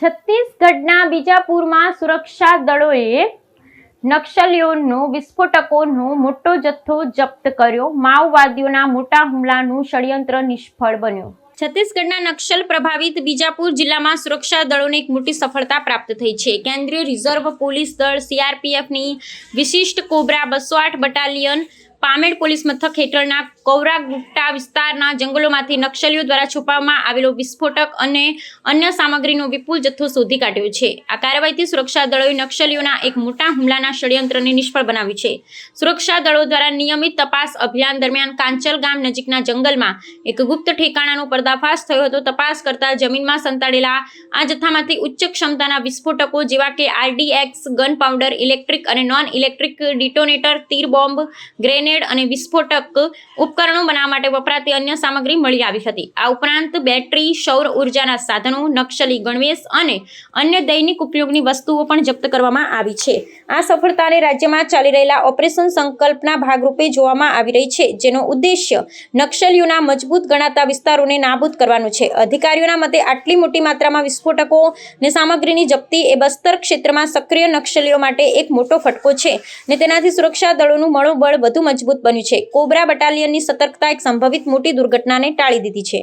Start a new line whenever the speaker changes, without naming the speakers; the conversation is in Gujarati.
છત્તીસગઢના બીજાપુરમાં સુરક્ષા દળોએ નક્સલીઓનો, વિસ્ફોટકોનો મોટો જથ્થો જપ્ત કર્યો. માઓવાદીઓના મોટા હુમલાનું ષડયંત્ર નિષ્ફળ બન્યું. છત્તીસગઢના નક્સલ પ્રભાવિત બીજાપુર જિલ્લામાં સુરક્ષા દળોને એક મોટી સફળતા પ્રાપ્ત થઈ છે. કેન્દ્રીય રિઝર્વ પોલીસ દળ સીઆરપીએફની વિશિષ્ટ કોબ્રા બસો આઠ બટાલિયન પામેડ પોલીસ મથક હેઠળના કૌરાગુટ્ટા વિસ્તારના જંગલોમાંથી નક્સલીઓ દ્વારા છુપાવવામાં આવેલો વિસ્ફોટક અને અન્ય સામગ્રીનો વિપુલ જથ્થો શોધી કાઢ્યો છે. આ કાર્યવાહીથી સુરક્ષા દળોએ નક્સલીઓના એક મોટા હુમલાના ષડયંત્રને નિષ્ફળ બનાવ્યું છે. સુરક્ષા દળો દ્વારા નિયમિત તપાસ અભિયાન દરમિયાન કાંચલ ગામ નજીકના જંગલમાં એક ગુપ્ત ઠેકાણાનો પર્દાફાશ થયો હતો. તપાસ કરતા જમીનમાં સંતાડેલા આ જથ્થામાંથી ઉચ્ચ ક્ષમતાના વિસ્ફોટકો જેવા કે આરડીએક્સ ગન પાવડર ઇલેક્ટ્રિક અને નોન ઇલેક્ટ્રિક ડિટોનેટર, તીર બોમ્બ, ગ્રેનેડ અને વિસ્ફોટક ઉપકરણો બનાવવા માટે વપરાતી અન્ય સામગ્રી મળી આવી હતી. આ ઉપરાંત બેટરી, સૌર ઉર્જાના સાધનો નક્સલી ગણવેશ અને અન્ય દૈનિક ઉપયોગની વસ્તુઓ પણ જપ્ત કરવામાં આવી છે. આ સફળતાને રાજ્યમાં ચાલી રહેલા ઓપરેશન સંકલ્પના ભાગરૂપે જોવામાં આવી રહી છે, જેનો ઉદ્દેશ્ય નક્સલીઓના મજબૂત ગણાતા વિસ્તારોને નાબૂદ કરવાનું છે. અધિકારીઓના મતે, આટલી મોટી માત્રામાં વિસ્ફોટકો ને સામગ્રીની જપ્તી એ બસ્તર ક્ષેત્રમાં સક્રિય નક્સલીઓ માટે એક મોટો ફટકો છે ને તેનાથી સુરક્ષા દળોનું મનોબળ વધુ મજબૂત બન્યું છે. કોબ્રા બટાલિયનની સતર્કતા એક સંભવિત મોટી દુર્ઘટનાને ટાળી દીધી છે.